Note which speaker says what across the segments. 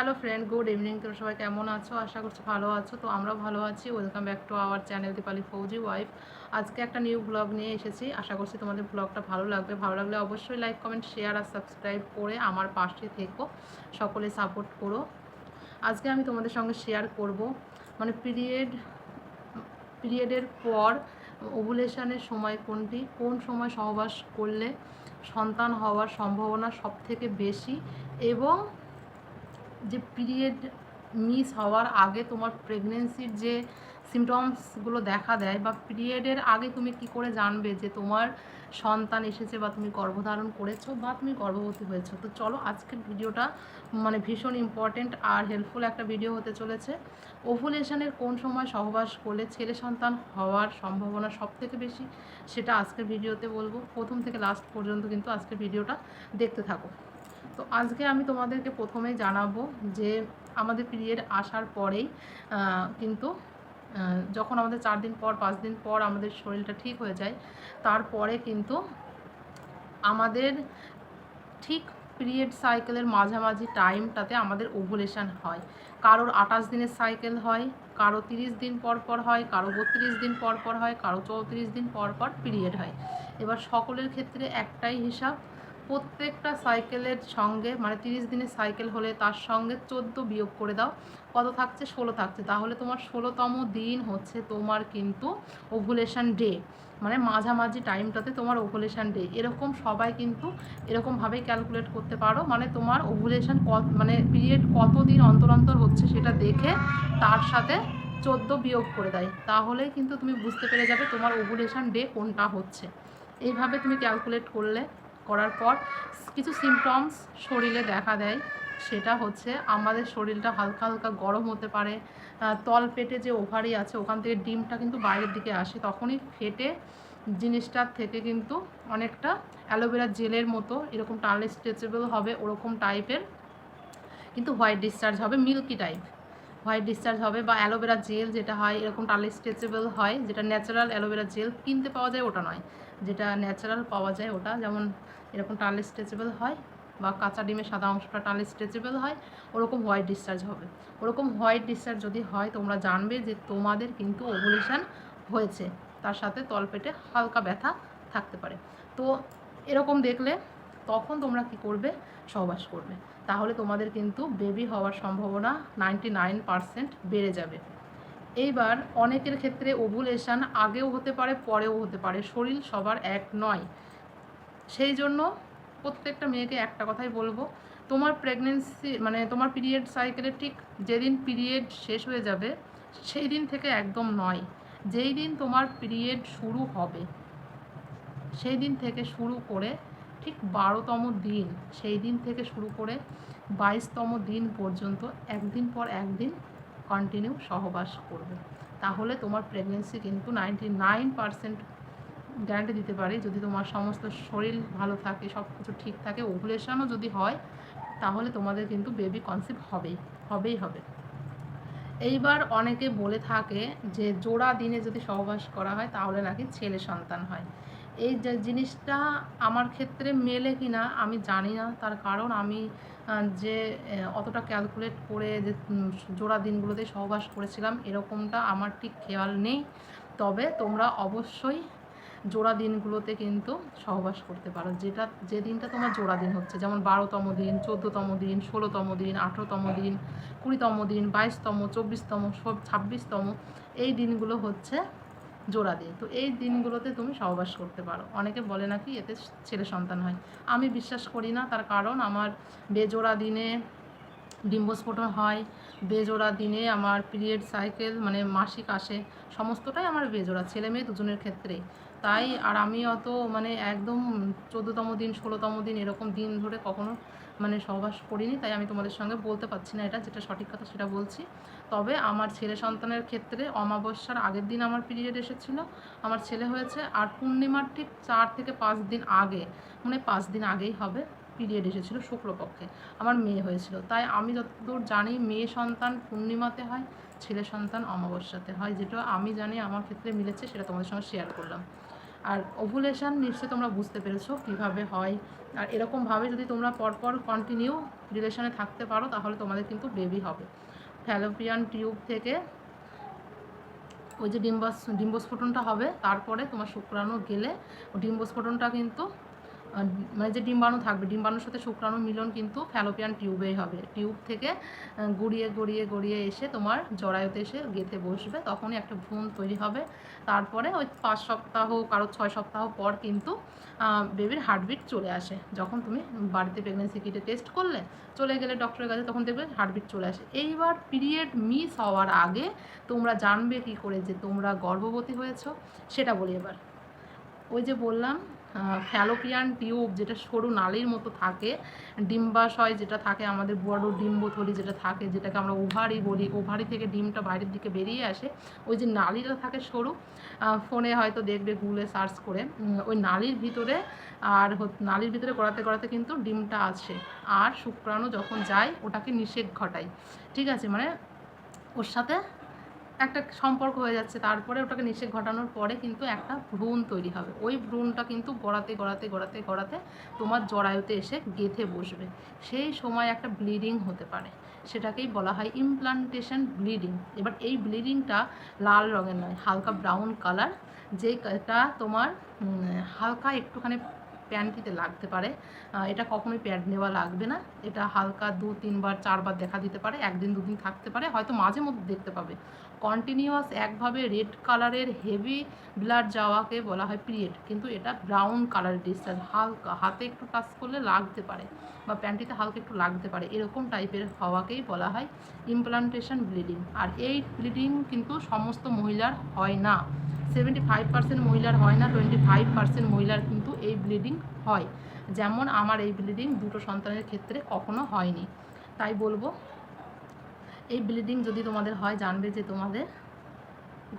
Speaker 1: Hello friend, good evening. তোমরা সবাই কেমন আছো? আশা করছি ভালো আছো। তো আমরাও ভালো আছি। Welcome back to our channel Dipali Fauji wife আজকে একটা নিউ ব্লগ নিয়ে এসেছি। আশা করছি তোমাদের ব্লগটা ভালো লাগবে। ভালো লাগলে অবশ্যই লাইক কমেন্ট শেয়ার আর সাবস্ক্রাইব করে আমার পাশে থেকো। সকলে সাপোর্ট করো। আজকে আমি তোমাদের সঙ্গে শেয়ার করব। মানে পিরিয়ড পিরিয়ডের পর ওভুলেশনের সময় কোনটি? কোন সময় সহবাস করলে সন্তান হওয়ার সম্ভাবনা সব থেকে বেশি? এবং যে পিরিয়ড মিস হওয়ার আগে তোমার প্রেগনেন্সির যে সিমটমসগুলো দেখা দেয় বা পিরিয়ডের আগে তুমি কি করে জানবে যে তোমার সন্তান এসেছে বা তুমি গর্ভধারণ করেছ বা তুমি গর্ভবতী হয়েছো? তো চলো আজকের ভিডিওটা মানে ভীষণ ইম্পর্টেন্ট আর হেল্পফুল একটা ভিডিও হতে চলেছে। ওভুলেশনের কোন সময় সহবাস করলে ছেলে সন্তান হওয়ার সম্ভাবনা সব থেকে বেশি সেটা আজকের ভিডিওতে বলব। প্রথম থেকে লাস্ট পর্যন্ত কিন্তু আজকের ভিডিওটা দেখতে থাকো। তো আজকে আমি তোমাদেরকে প্রথমেই জানাব যে আমাদের পিরিয়ড আসার পরেই কিন্তু যখন আমাদের চার দিন পর, পাঁচ দিন পর আমাদের শরীরটা ঠিক হয়ে যায়, তারপরে কিন্তু আমাদের ঠিক পিরিয়ড সাইকেলের মাঝামাঝি টাইমটাতে আমাদের ওভুলেশন হয়। কারোর আঠাশ দিনের সাইকেল হয়, কারও তিরিশ দিন পর পর হয়, কারও বত্রিশ দিন পর পর হয়, কারও চৌত্রিশ দিন পর পর পিরিয়ড হয়। এবার সকলের ক্ষেত্রে একটাই হিসাব প্রত্যেকটা সাইকেলের সঙ্গে মানে তিরিশ দিনের সাইকেল হলে তার সঙ্গে চোদ্দ বিয়োগ করে দাও। কত থাকছে? ষোলো থাকছে। তাহলে তোমার ষোলোতম দিন হচ্ছে তোমার কিন্তু ওভুলেশন ডে মানে মাঝামাঝি টাইমটাতে তোমার ওভুলেশন ডে এরকম সবাই কিন্তু এরকমভাবেই ক্যালকুলেট করতে পারো। মানে তোমার ওভুলেশন কত মানে পিরিয়ড কত দিন অন্তর অন্তর হচ্ছে সেটা দেখে তার সাথে চোদ্দ বিয়োগ করে দেয়। তাহলেই কিন্তু তুমি বুঝতে পেরে যাবে তোমার ওভুলেশন ডে কোনটা হচ্ছে। এইভাবে তুমি ক্যালকুলেট করলে করার পর কিছু সিমটমস শরীরে দেখা দেয়। সেটা হচ্ছে আমাদের শরীরটা হালকা হালকা গরম হতে পারে তল পেটে যে ওভারি আছে, ওখান থেকে ডিমটা কিন্তু বাইরের দিকে আসে, তখনই ফেটে জিনিসটার থেকে কিন্তু অনেকটা অ্যালোভেরা জেলের মতো, এরকম টানলে স্ট্রেচেবল হবে, ওরকম টাইপের কিন্তু হোয়াইট ডিসচার্জ হবে মিল্কি টাইপ হোয়াইট ডিসচার্জ হবে বা অ্যালোভেরা জেল যেটা হয়, এরকম টানলে স্ট্রেচেবল হয়, যেটা ন্যাচারাল অ্যালোভেরা জেল কিনতে পাওয়া যায় ওটা নয়। যেটা ন্যাচারাল পাওয়া যায় ওটা, যেমন এরকম টানলে স্ট্রেচেবল হয় বা কাঁচা ডিমের সাদা অংশটা টানলে স্ট্রেচেবল হয়, ওরকম হোয়াইট ডিসচার্জ হবে। ওরকম হোয়াইট ডিসচার্জ যদি হয়, তোমরা জানবে যে তোমাদের কিন্তু ওভুলেশন হয়েছে। তার সাথে তলপেটে হালকা ব্যথা থাকতে পারে। তো এরকম দেখলে তখন তোমরা কি করবে? সহবাস করবে। তাহলে তোমাদের কিন্তু বেবি হওয়ার সম্ভাবনা নাইনটি নাইন পারসেন্ট বেড়ে যাবে। এইবার অনেকের ক্ষেত্রে ওভুলেশন আগেও হতে পারে, পরেও হতে পারে। শরীর সবার এক নয়। সেই জন্য প্রত্যেকটা মেয়েকে একটা কথাই বলব, তোমার প্রেগনেন্সি মানে তোমার পিরিয়ড সাইকেলের ঠিক যেদিন পিরিয়ড শেষ হয়ে যাবে, সেই দিন থেকে একদম নয়। যেই দিন তোমার পিরিয়ড শুরু হবে, সেই দিন থেকে শুরু করে ঠিক বারোতম দিন, সেই দিন থেকে শুরু করে বাইশতম দিন পর্যন্ত একদিন পর একদিন কন্টিনিউ সহবাস করবে। তাহলে তোমার প্রেগনেন্সি কিন্তু নাইনটি নাইন পারসেন্ট গ্যারান্টি দিতে পারি। যদি তোমার সমস্ত শরীর ভালো থাকে সব কিছু ঠিক থাকে ওভুলেশনও যদি হয়, তাহলে তোমাদের কিন্তু বেবি কনসিভ হবেই হবেই হবে। এইবার অনেকে বলে থাকে যে জোড়া দিনে যদি সহবাস করা হয়, তাহলে নাকি ছেলে সন্তান হয়। এই যে জিনিসটা আমার ক্ষেত্রে মেলে কি না আমি জানি না। তার কারণ আমি যে অতটা ক্যালকুলেট করে যে জোড়া দিনগুলোতে সহবাস করেছিলাম, এরকমটা আমার ঠিক খেয়াল নেই। তবে তোমরা অবশ্যই জোড়া দিনগুলোতে কিন্তু সহবাস করতে পারো। যেটা, যে দিনটা তোমার জোড়া দিন হচ্ছে, যেমন বারোতম দিন, চোদ্দোতম দিন, ষোলোতম দিন, আঠেরোতম দিন, কুড়িতম দিন, বাইশতম, চব্বিশতম ছাব্বিশতম, এই দিনগুলো হচ্ছে জোড়া দিয়ে। তো এই দিনগুলোতে তুমি সহবাস করতে পারো। অনেকে বলে নাকি এতে ছেলে সন্তান হয়। আমি বিশ্বাস করি না, তার কারণ আমার বেজোড়া দিনে ডিম্বস্ফোটন হয়, বেজোড়া দিনে আমার পিরিয়ড সাইকেল মানে মাসিক আসে, সমস্তটাই আমার বেজোড়া। ছেলে মেয়ে দুজনের ক্ষেত্রেই। তাই আর আমি অত মানে একদম চোদ্দোতম দিন, ষোলোতম দিন এরকম দিন ধরে কখনো মানে সহবাস করিনি, তাই আমি তোমাদের সঙ্গে বলতে পারছি না এটা, যেটা সঠিক কথা সেটা বলছি। তবে আমার ছেলে সন্তানের ক্ষেত্রে অমাবস্যার আগের দিন আমার পিরিয়ড এসেছিল। আমার ছেলে হয়েছে আর পূর্ণিমার ঠিক চার থেকে পাঁচ দিন আগে মানে পাঁচ দিন আগেই হবে পিরিয়ড এসেছিল শুক্লপক্ষে। আমার মেয়ে হয়েছিল। তাই আমি যতদূর জানি, মেয়ে সন্তান পূর্ণিমাতে হয় ছেলে সন্তান অমাবস্যাতে হয়, যেটা আমি জানি আমার ক্ষেত্রে মিলেছে, সেটা তোমাদের সঙ্গে শেয়ার করলাম। আর ওভুলেশন নিশ্চয়ই তোমরা বুঝতে পেরেছ কীভাবে হয়। আর এরকমভাবে যদি তোমরা পরপর কন্টিনিউ রিলেশনে থাকতে পারো, তাহলে তোমাদের কিন্তু বেবি হবে। ফ্যালোপিয়ান টিউব থেকে ওই যে ডিম্বাস ডিম্বস্ফোটনটা হবে, তারপরে তোমার শুক্রাণু গেলে ডিম্বস্ফোটনটা কিন্তু মানে যে ডিম্বাণু থাকবে, ডিম্বাণুর সাথে শুক্রাণু মিলন কিন্তু ফ্যালোপিয়ান টিউবেই হবে। টিউব থেকে গড়িয়ে গড়িয়ে গড়িয়ে এসে তোমার জরায়ুতে এসে গেঁথে বসবে, তখনই একটা ভ্রূণ তৈরি হবে। তারপরে ওই পাঁচ সপ্তাহ, কারও ছয় সপ্তাহ পর কিন্তু বেবির হার্টবিট চলে আসে। যখন তুমি বাড়িতে প্রেগনেন্সি কিটে টেস্ট করলে, চলে গেলে ডক্টরের কাছে তখন দেখবে হার্টবিট চলে আসে। এইবার পিরিয়ড মিস হওয়ার আগে তোমরা জানবে কি করে যে তোমরা গর্ভবতী হয়েছো, সেটা বলি এবার। ওই যে বললাম ফ্যালোপিয়ান টিউব, যেটা সরু নালীর মতো থাকে, ডিম্বাশয় যেটা থাকে, আমাদের বড় ডিম্বথলি যেটা থাকে, যেটাকে আমরা ওভারি বলি। ওভারি থেকে ডিমটা বাইরের দিকে বেরিয়ে আসে। ওই যে নালীটা থাকে সরু ফোনে হয়তো দেখবে, গুগলে সার্চ করে। ওই নালীর ভিতরে আর নালীর ভিতরে গড়াতে গড়াতে কিন্তু ডিমটা আছে আর শুক্রাণু যখন যায়, ওটাকে নিষেধ ঘটায়। ঠিক আছে? মানে ওর সাথে একটা সম্পর্ক হয়ে যাচ্ছে, তারপরে ওটাকে নিষেক ঘটানোর পরে কিন্তু একটা ভ্রূণ তৈরি হবে। ওই ভ্রূণটা কিন্তু গড়াতে গড়াতে গড়াতে গড়াতে তোমার জরায়ুতে এসে গেঁথে বসবে। সেই সময় একটা ব্লিডিং হতে পারে। সেটাকেই বলা হয় ইমপ্লান্টেশন ব্লিডিং। এবার এই ব্লিডিংটা লাল রঙের নয়, হালকা ব্রাউন কালার। যে এটা তোমার হালকা একটুখানি প্যান্টিতে লাগতে পারে। এটা কখনোই প্যাড নেওয়া লাগবে না। এটা হালকা দু, তিনবার, চারবার দেখা দিতে পারে। একদিন, দুদিন থাকতে পারে। হয়তো মাঝে মধ্যে দেখতে পাবে। কন্টিনিউয়াস একভাবে রেড কালারের হেভি ব্লাড যাওয়াকে বলা হয় পিরিয়ড কিন্তু এটা ব্রাউন কালারের ডিসচার্জ হালকা হাতে একটু টাচ করলে লাগতে পারে বা প্যান্টিতে হালকা একটু লাগতে পারে। এরকম টাইপের হওয়াকেই বলা হয় ইমপ্লান্টেশন ব্লিডিং আর এই ব্লিডিং কিন্তু সমস্ত মহিলার হয় না। সেভেন্টি ফাইভ পার্সেন্ট মহিলার হয় না টোয়েন্টি ফাইভ পার্সেন্ট মহিলার কিন্তু এই ব্লিডিং হয়। যেমন আমার এই ব্লিডিং দুটো সন্তানের ক্ষেত্রে কখনো হয়নি। তাই বলব, এই ব্লিডিং যদি তোমাদের হয়, জানবে যে তোমাদের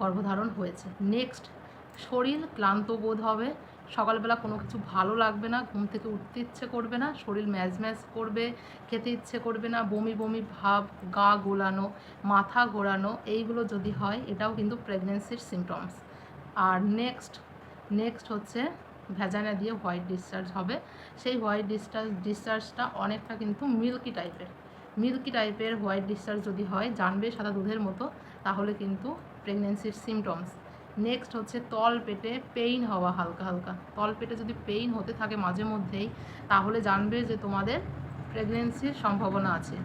Speaker 1: গর্ভধারণ হয়েছে। নেক্সট শরীর ক্লান্ত বোধ হবে, সকালবেলা কোনো কিছু ভালো লাগবে না, ঘুম থেকে উঠতে ইচ্ছে করবে না, শরীর ম্যাজ ম্যাজ করবে, খেতে ইচ্ছে করবে না, বমি বমি ভাব, গা গোলানো, মাথা ঘোরানো, এইগুলো যদি হয়, এটাও কিন্তু প্রেগনেন্সির সিমটমস আর নেক্সট নেক্সট হচ্ছে ভেজানা দিয়ে হোয়াইট ডিসচার্জ হবে। সেই হোয়াইট ডিসচার্জ ডিসচার্জটা অনেকটা কিন্তু মিল্কি টাইপের মিল্কি টাইপের হোয়াইট ডিসচার্জ যদি হয়, জানবে সাদা দুধের মতো, তাহলে কিন্তু প্রেগনেন্সির সিমটমস নেক্সট হচ্ছে তল পেটে পেইন হওয়া হালকা হালকা। তল পেটে যদি পেইন হতে থাকে মাঝে মধ্যেই, তাহলে জানবে যে তোমাদের প্রেগনেন্সির সম্ভাবনা আছে।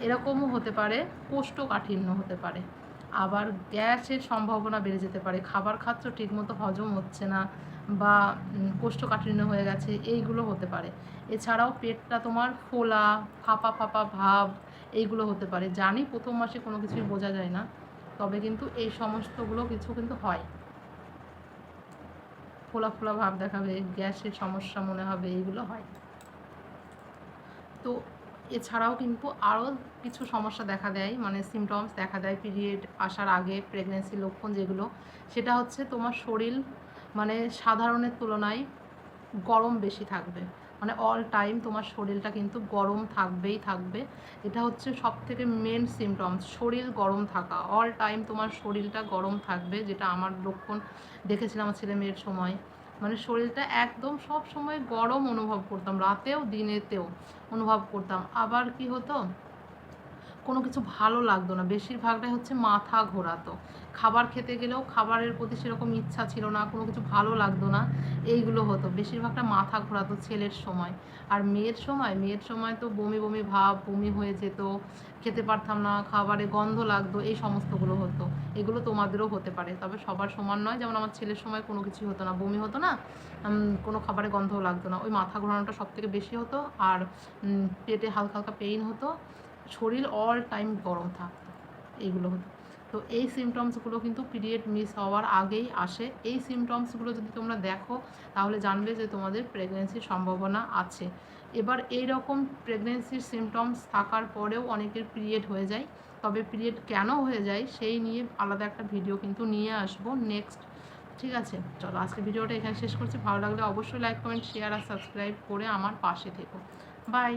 Speaker 1: এরকমও হতে পারে, কোষ্ঠকাঠিন্য হতে পারে। আবার গ্যাসের সম্ভাবনা বেড়ে যেতে পারে। খাবার খাচ্ছ ঠিকমতো হজম হচ্ছে না বা কোষ্ঠকাঠিন্য হয়ে গেছে, এইগুলো হতে পারে। এছাড়াও পেটটা তোমার ফোলা, ফাঁপা ফাঁপা ভাব, এইগুলো হতে পারে। জানি প্রথম মাসে কোনো কিছুই বোঝা যায় না, তবে কিন্তু এই সমস্তগুলো কিছু কিন্তু হয়। ফোলা ফোলা ভাব দেখাবে, গ্যাসের সমস্যা মনে হবে, এইগুলো হয়। তো এছাড়াও কিন্তু আরও কিছু সমস্যা দেখা দেয় মানে সিমটমস দেখা দেয় পিরিয়ড আসার আগে প্রেগনেন্সি লক্ষণ যেগুলো, সেটা হচ্ছে তোমার শরীর মানে সাধারণের তুলনায় গরম বেশি থাকবে। মানে অল টাইম তোমার শরীরটা কিন্তু গরম থাকবেই থাকবে। এটা হচ্ছে সব থেকে মেন সিমটমস শরীর গরম থাকা। অল টাইম তোমার শরীরটা গরম থাকবে, যেটা আমার লক্ষণ দেখেছিলাম আমার ছেলে মেয়ের সময়। মানে শরীরটা একদম সব সময় গরম অনুভব করতাম, রাতেও, দিনেতেও অনুভব করতাম। আবার কি হতো? কোনো কিছু ভালো লাগতো না। বেশিরভাগটাই হচ্ছে মাথা ঘোরাতো। খাবার খেতে গেলেও খাবারের প্রতি সেরকম ইচ্ছা ছিল না, কোনো কিছু ভালো লাগতো না, এইগুলো হতো। বেশিরভাগটা মাথা ঘোরাতো ছেলের সময়। আর মেয়ের সময় মেয়ের সময় তো বমি বমি ভাব, বমি হয়ে যেত, খেতে পারতাম না, খাবারে গন্ধ লাগতো, এই সমস্তগুলো হতো। এগুলো তোমাদেরও হতে পারে। তবে সবার সমান নয়, যেমন আমার ছেলের সময় কোনো কিছুই হতো না, বমি হতো না কোনো খাবারে গন্ধও লাগতো না। ওই মাথা ঘোরানোটা সব থেকে বেশি হতো, আর পেটে হালকা হালকা পেইন হতো শরীর অল টাইম গরম থাকতো। এইগুলো হতো। তো এই সিমটমসগুলো কিন্তু পিরিয়ড মিস হওয়ার আগেই আসে। এই সিমটমসগুলো যদি তোমরা দেখো, তাহলে জানবে যে তোমাদের প্রেগনেন্সির সম্ভাবনা আছে। এবার এই রকম প্রেগনেন্সির সিমটমস থাকার পরেও অনেকের পিরিয়ড হয়ে যায়। তবে পিরিয়ড কেন হয়ে যায়, সেই নিয়ে আলাদা একটা ভিডিও কিন্তু নিয়ে আসব নেক্সট ঠিক আছে? চলো আজকে ভিডিওটা এখানে শেষ করছি। ভালো লাগলে অবশ্যই লাইক কমেন্ট শেয়ার আর সাবস্ক্রাইব করে আমার পাশে থেকো। বাই